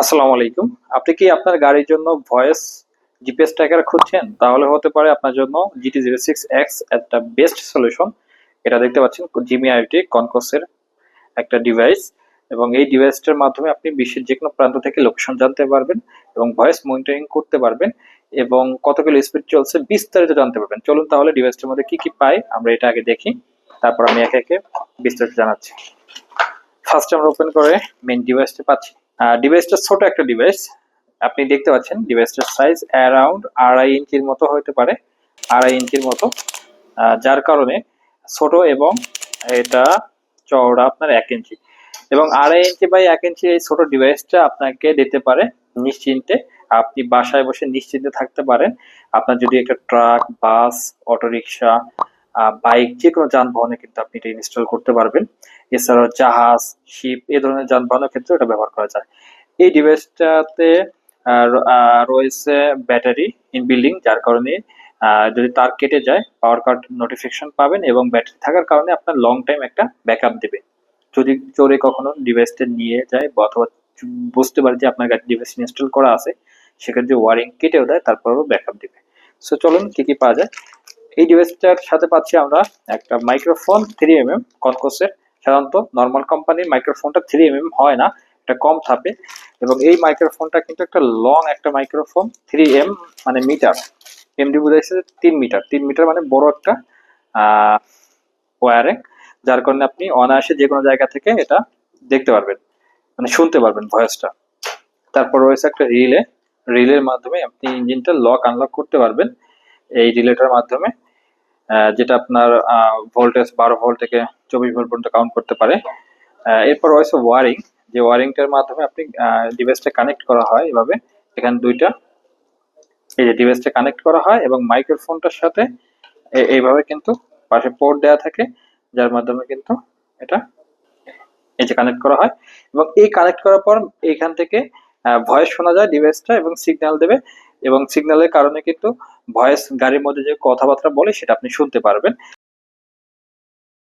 আসসালামু আলাইকুম। আপনি কি আপনার গাড়ির জন্য ভয়েস জিপিএস ট্র্যাকার খুঁজছেন? তাহলে হতে পারে আপনার জন্য জিটি জিরো সিক্স এক্স একটা বেস্ট সলিউশন এটা দেখতে পাচ্ছেন জিমি আইটি কনকোসের একটা ডিভাইস এবং এই ডিভাইসটার মাধ্যমে আপনি বিশ্বের যে কোনো প্রান্ত থেকে লোকেশন জানতে পারবেন এবং ভয়েস মনিটরিং করতে পারবেন এবং কত কিলো স্পিড চলছে বিস্তারিত জানতে পারবেন। চলুন তাহলে ডিভাইসটার মধ্যে কি কি পাই আমরা এটা আগে দেখি, তারপর আমি একে একে বিস্তারিত জানাচ্ছি। ফার্স্ট আমরা ওপেন করে মেন ডিভাইসটা পাচ্ছি। ডিভাইসটা ছোট একটা ডিভাইস আপনি দেখতে পাচ্ছেন ডিভাইসটার সাইজ অ্যারাউন্ড আড়াই ইঞ্চির মতো হতে পারে, আড়াই ইঞ্চির মতো। যার কারণে ছোট এবং এটা চওড়া আপনার এক ইঞ্চি। এবং আড়াই ইঞ্চি বাই এক ইঞ্চি এই ছোট ডিভাইসটা আপনাকে দিতে পারে নিশ্চিন্তে। আপনি বাসায় বসে নিশ্চিন্তে থাকতে পারেন। আপনার যদি একটা ট্রাক বাস অটোরিকশা বাইক যে কোনো যানবাহনে কিন্তু আপনি এটা ইনস্টল করতে পারবেন। এছাড়াও জাহাজ শিপ এই ধরনের যানবাহনের ক্ষেত্রে এটা ব্যবহার করা যায়। এই ডিভাইসটাতে রয়েছে ব্যাটারি ইন বিল্ডিং যার কারণে যদি তার কেটে যায় পাওয়ার কাট নোটিফিকেশন পাবেন এবং ব্যাটারি থাকার কারণে আপনার লং টাইম একটা ব্যাকআপ দেবে। যদি চোরে কখনো ডিভাইসটা নিয়ে যায় বা অথবা বুঝতে পারে যে আপনার গাড়ি ডিভাইস ইনস্টল করা আছে, সেক্ষেত্রে ওয়ারিং কেটেও দেয়, তারপরেও ব্যাকআপ দেবে। সো চলুন কি কি পাওয়া যায়। এই ডিভাইসটার সাথে পাচ্ছি আমরা একটা মাইক্রোফোন থ্রি এম এম কনকোসের সাধারণত নর্মাল কোম্পানির মাইক্রোফোনটা থ্রি এম হয় না, এটা কম থাকে। এবং এই মাইক্রোফোনটা কিন্তু একটা লং একটা মাইক্রোফোন থ্রি এম মানে মিটার এমডি বোঝাইছে যে তিন মিটার তিন মিটার মানে বড় একটা ওয়ারিং যার কারণে আপনি অনায়াসে যে কোনো জায়গা থেকে এটা দেখতে পারবেন মানে শুনতে পারবেন ভয়েসটা তারপর রয়েছে একটা রিলে রিলের মাধ্যমে আপনি ইঞ্জিনটা লক আনলক করতে পারবেন। এই রিলেটার মাধ্যমে যেটা আপনার ভোল্টেজ বারো ভোল্ট থেকে চব্বিশ ভোল্ট পর্যন্ত কাউন্ট করতে পারে। এরপর রয়েছে ওয়ারিং যে ওয়ারিংটার মাধ্যমে আপনি ডিভাইসটা কানেক্ট করা হয় এভাবে। এখানে দুইটা। এই যে ডিভাইসটা কানেক্ট করা হয় এবং মাইক্রোফোনটার সাথে এইভাবে কিন্তু পাশে পোর্ট দেওয়া থাকে, যার মাধ্যমে কিন্তু এটা এই যে কানেক্ট করা হয়। এবং এই কানেক্ট করার পর এখান থেকে ভয়েস শোনা যায় ডিভাইসটা এবং সিগন্যাল দেবে। এবং সিগন্যালের কারণে কিন্তু ভয়েস গাড়ির মধ্যে যে কথাবার্তা বলে সেটা আপনি শুনতে পারবেন।